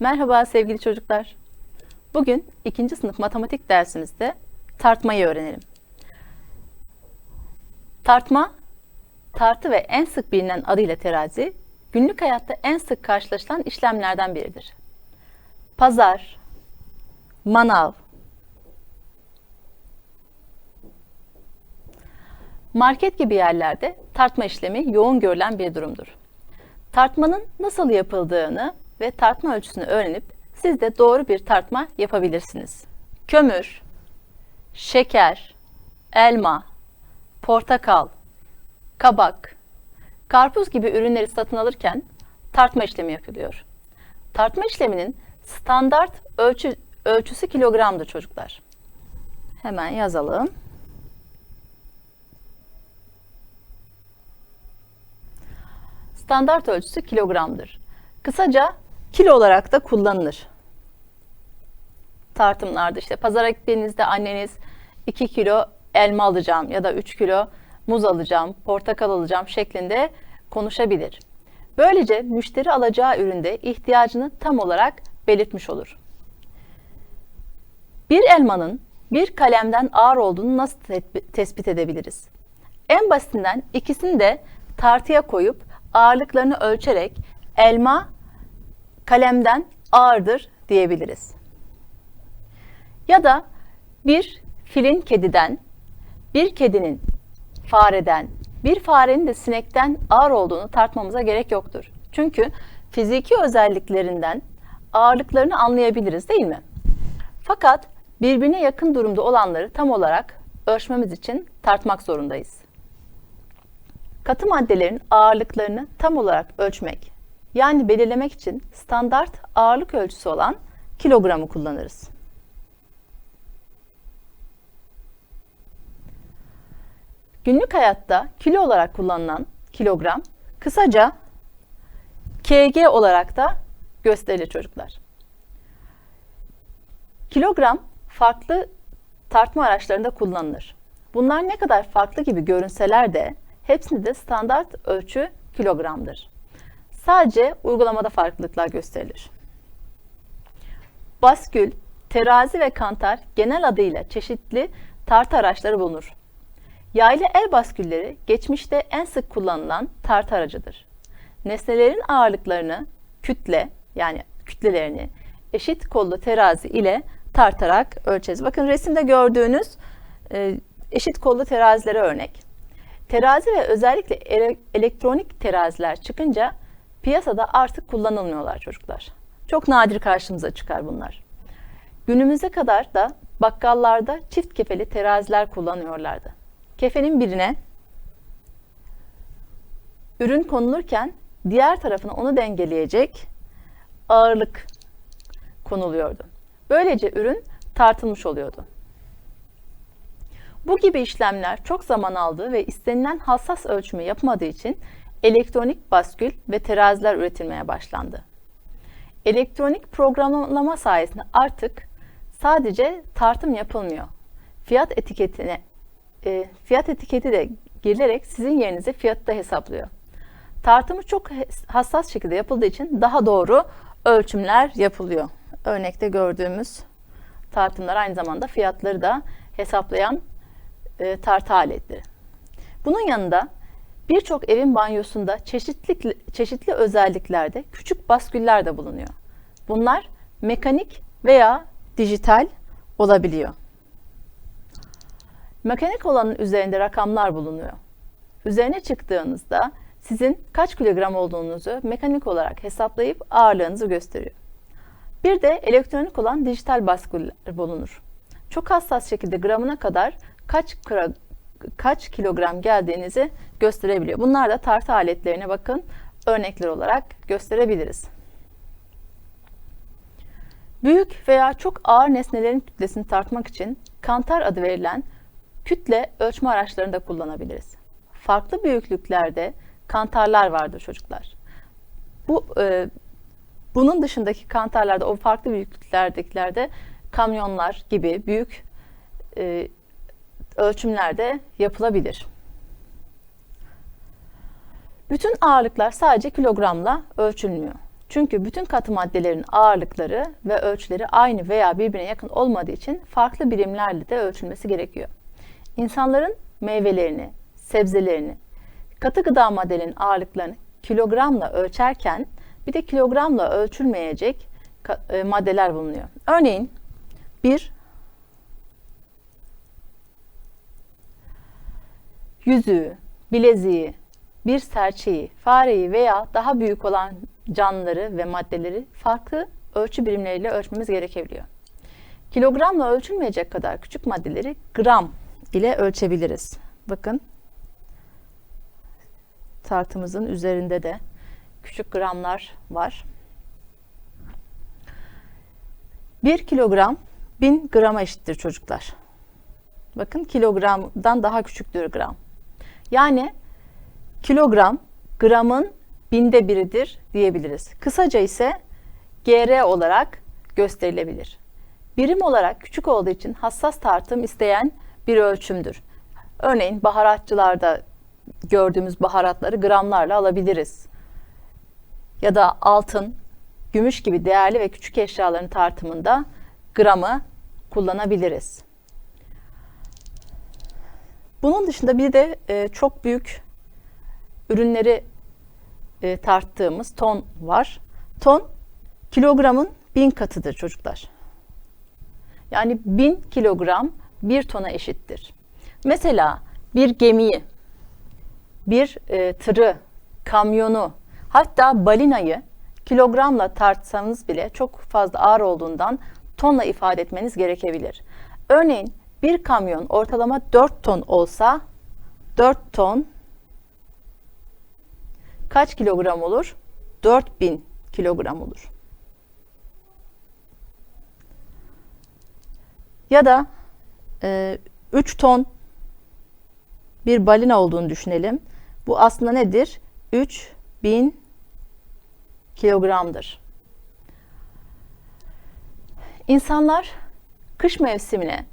Merhaba sevgili çocuklar. Bugün ikinci sınıf matematik dersimizde tartmayı öğrenelim. Tartma, tartı ve en sık bilinen adıyla terazi, günlük hayatta en sık karşılaşılan işlemlerden biridir. Pazar, manav, market gibi yerlerde tartma işlemi yoğun görülen bir durumdur. Tartmanın nasıl yapıldığını ve tartma ölçüsünü öğrenip siz de doğru bir tartma yapabilirsiniz. Kömür, şeker, elma, portakal, kabak, karpuz gibi ürünleri satın alırken tartma işlemi yapılıyor. Tartma işleminin standart ölçü, ölçüsü kilogramdır çocuklar. Hemen yazalım. Standart ölçüsü kilogramdır. Kısaca kilo olarak da kullanılır. Tartımlarda işte pazara gittiğinizde anneniz 2 kilo elma alacağım ya da 3 kilo muz alacağım, portakal alacağım şeklinde konuşabilir. Böylece müşteri alacağı üründe ihtiyacını tam olarak belirtmiş olur. Bir elmanın bir kalemden ağır olduğunu nasıl tespit edebiliriz? En basitinden ikisini de tartıya koyup ağırlıklarını ölçerek elma kalemden ağırdır diyebiliriz. Ya da bir filin kediden, bir kedinin fareden, bir farenin de sinekten ağır olduğunu tartmamıza gerek yoktur. Çünkü fiziki özelliklerinden ağırlıklarını anlayabiliriz değil mi? Fakat birbirine yakın durumda olanları tam olarak ölçmemiz için tartmak zorundayız. Katı maddelerin ağırlıklarını tam olarak ölçmek, yani belirlemek için standart ağırlık ölçüsü olan kilogramı kullanırız. Günlük hayatta kilo olarak kullanılan kilogram kısaca kg olarak da gösterilir çocuklar. Kilogram farklı tartma araçlarında kullanılır. Bunlar ne kadar farklı gibi görünseler de hepsinde de standart ölçü kilogramdır. Sadece uygulamada farklılıklar gösterilir. Baskül, terazi ve kantar genel adıyla çeşitli tartı araçları bulunur. Yaylı el baskülleri geçmişte en sık kullanılan tartı aracıdır. Nesnelerin ağırlıklarını kütle yani kütlelerini eşit kollu terazi ile tartarak ölçeriz. Bakın resimde gördüğünüz e, eşit kollu terazilere örnek. Terazi ve özellikle elektronik teraziler çıkınca piyasada artık kullanılmıyorlar çocuklar. Çok nadir karşımıza çıkar bunlar. Günümüze kadar da bakkallarda çift kefeli teraziler kullanıyorlardı. Kefenin birine ürün konulurken diğer tarafına onu dengeleyecek ağırlık konuluyordu. Böylece ürün tartılmış oluyordu. Bu gibi işlemler çok zaman aldı ve istenilen hassas ölçümü yapmadığı için elektronik baskül ve teraziler üretilmeye başlandı. Elektronik programlama sayesinde artık sadece tartım yapılmıyor. Fiyat etiketine e, fiyat etiketi de girilerek sizin yerinize fiyatı da hesaplıyor. Tartımı çok hassas şekilde yapıldığı için daha doğru ölçümler yapılıyor. Örnekte gördüğümüz tartımlar aynı zamanda fiyatları da hesaplayan e, tartı aletleri. Bunun yanında birçok evin banyosunda çeşitli, çeşitli özelliklerde küçük basküller de bulunuyor. Bunlar mekanik veya dijital olabiliyor. Mekanik olanın üzerinde rakamlar bulunuyor. Üzerine çıktığınızda sizin kaç kilogram olduğunuzu mekanik olarak hesaplayıp ağırlığınızı gösteriyor. Bir de elektronik olan dijital baskılar bulunur. Çok hassas şekilde gramına kadar kaç kaç kilogram geldiğinizi gösterebiliyor. Bunlar da tartı aletlerine bakın örnekler olarak gösterebiliriz. Büyük veya çok ağır nesnelerin kütlesini tartmak için kantar adı verilen kütle ölçme araçlarını da kullanabiliriz. Farklı büyüklüklerde kantarlar vardır çocuklar. Bu e, bunun dışındaki kantarlarda o farklı büyüklüklerdekilerde kamyonlar gibi büyük e, ölçümlerde yapılabilir. Bütün ağırlıklar sadece kilogramla ölçülmüyor. Çünkü bütün katı maddelerin ağırlıkları ve ölçüleri aynı veya birbirine yakın olmadığı için farklı birimlerle de ölçülmesi gerekiyor. İnsanların meyvelerini, sebzelerini, katı gıda maddelerinin ağırlıklarını kilogramla ölçerken bir de kilogramla ölçülmeyecek e, maddeler bulunuyor. Örneğin bir yüzüğü, bileziği, bir serçeyi, fareyi veya daha büyük olan canlıları ve maddeleri farklı ölçü birimleriyle ölçmemiz gerekebiliyor. Kilogramla ölçülmeyecek kadar küçük maddeleri gram ile ölçebiliriz. Bakın tartımızın üzerinde de küçük gramlar var. 1 kilogram 1000 grama eşittir çocuklar. Bakın kilogramdan daha küçüktür gram. Yani kilogram gramın binde biridir diyebiliriz. Kısaca ise GR olarak gösterilebilir. Birim olarak küçük olduğu için hassas tartım isteyen bir ölçümdür. Örneğin baharatçılarda gördüğümüz baharatları gramlarla alabiliriz. Ya da altın, gümüş gibi değerli ve küçük eşyaların tartımında gramı kullanabiliriz. Bunun dışında bir de e, çok büyük ürünleri e, tarttığımız ton var. Ton kilogramın bin katıdır çocuklar. Yani bin kilogram bir tona eşittir. Mesela bir gemiyi, bir e, tırı, kamyonu, hatta balinayı kilogramla tartsanız bile çok fazla ağır olduğundan tonla ifade etmeniz gerekebilir. Örneğin bir kamyon ortalama 4 ton olsa 4 ton kaç kilogram olur? 4000 kilogram olur. Ya da e, 3 ton bir balina olduğunu düşünelim. Bu aslında nedir? 3000 kilogramdır. İnsanlar kış mevsimine,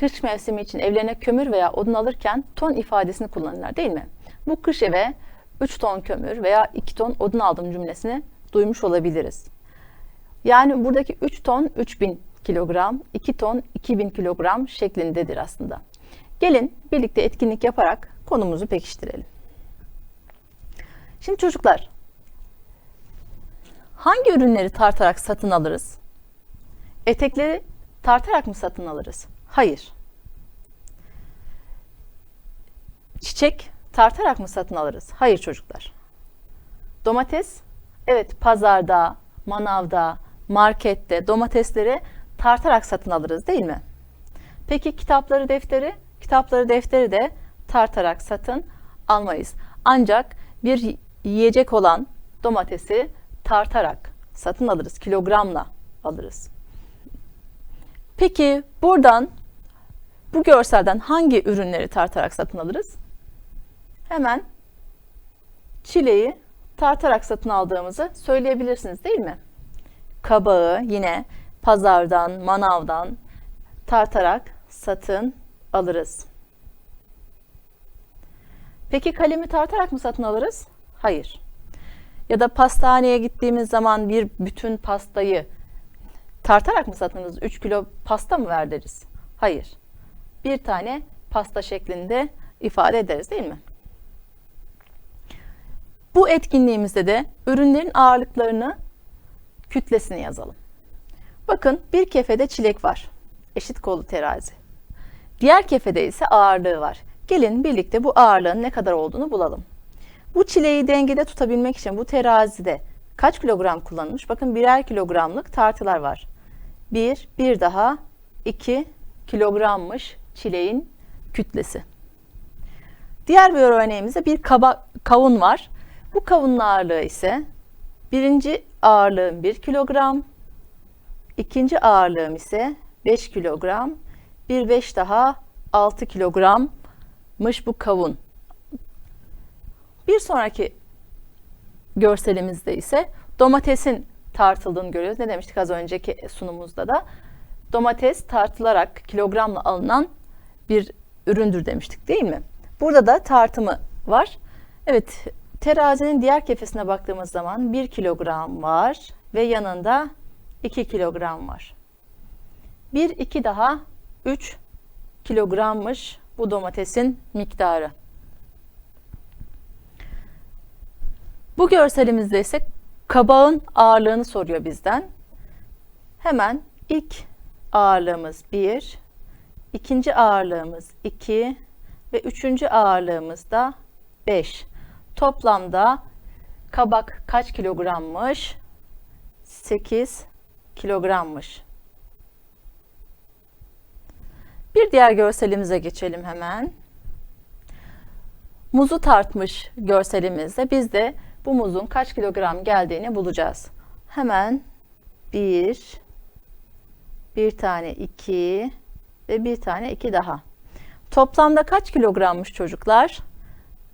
kış mevsimi için evlerine kömür veya odun alırken ton ifadesini kullanırlar değil mi? Bu kış eve 3 ton kömür veya 2 ton odun aldım cümlesini duymuş olabiliriz. Yani buradaki 3 ton 3000 kilogram, 2 ton 2000 kilogram şeklindedir aslında. Gelin birlikte etkinlik yaparak konumuzu pekiştirelim. Şimdi çocuklar, hangi ürünleri tartarak satın alırız? Etekleri tartarak mı satın alırız? Hayır. Çiçek tartarak mı satın alırız? Hayır çocuklar. Domates, evet pazarda, manavda, markette domatesleri tartarak satın alırız değil mi? Peki kitapları, defteri? Kitapları, defteri de tartarak satın almayız. Ancak bir yiyecek olan domatesi tartarak satın alırız, kilogramla alırız. Peki buradan bu görselden hangi ürünleri tartarak satın alırız? Hemen çileği tartarak satın aldığımızı söyleyebilirsiniz değil mi? Kabağı yine pazardan, manavdan tartarak satın alırız. Peki kalemi tartarak mı satın alırız? Hayır. Ya da pastaneye gittiğimiz zaman bir bütün pastayı tartarak mı satın alırız? 3 kilo pasta mı ver deriz? Hayır. Bir tane pasta şeklinde ifade ederiz değil mi? Bu etkinliğimizde de ürünlerin ağırlıklarını, kütlesini yazalım. Bakın bir kefede çilek var. Eşit kolu terazi. Diğer kefede ise ağırlığı var. Gelin birlikte bu ağırlığın ne kadar olduğunu bulalım. Bu çileği dengede tutabilmek için bu terazide kaç kilogram kullanılmış? Bakın birer kilogramlık tartılar var. Bir, bir daha iki kilogrammış çileğin kütlesi. Diğer bir örneğimizde bir kaba, kavun var. Bu kavunun ağırlığı ise birinci ağırlığım 1 kilogram, ikinci ağırlığım ise 5 kilogram, bir 5 daha 6 kilogrammış bu kavun. Bir sonraki görselimizde ise domatesin tartıldığını görüyoruz. Ne demiştik az önceki sunumumuzda da? Domates tartılarak kilogramla alınan bir üründür demiştik değil mi? Burada da tartımı var. Evet Terazinin diğer kefesine baktığımız zaman 1 kilogram var ve yanında 2 kilogram var. 1 2 daha 3 kilogrammış bu domatesin miktarı. Bu görselimizde ise kabağın ağırlığını soruyor bizden. Hemen ilk ağırlığımız 1, ikinci ağırlığımız 2 ve üçüncü ağırlığımız da 5. Toplamda kabak kaç kilogrammış? 8 kilogrammış. Bir diğer görselimize geçelim hemen. Muzu tartmış görselimizde biz de bu muzun kaç kilogram geldiğini bulacağız. Hemen bir, bir tane iki ve bir tane iki daha. Toplamda kaç kilogrammış çocuklar?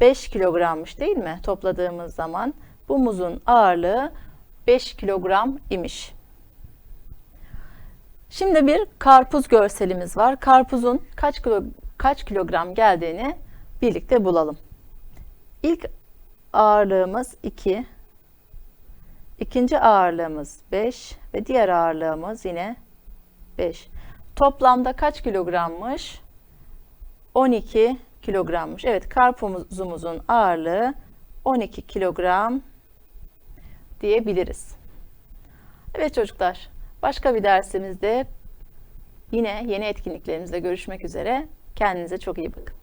5 kilogrammış değil mi? Topladığımız zaman bu muzun ağırlığı 5 kilogram imiş. Şimdi bir karpuz görselimiz var. Karpuzun kaç kilo, kaç kilogram geldiğini birlikte bulalım. İlk ağırlığımız 2. İkinci ağırlığımız 5 ve diğer ağırlığımız yine 5. Toplamda kaç kilogrammış? 12 kilogrammış. Evet karpuzumuzun ağırlığı 12 kilogram diyebiliriz. Evet çocuklar başka bir dersimizde yine yeni etkinliklerimizde görüşmek üzere. Kendinize çok iyi bakın.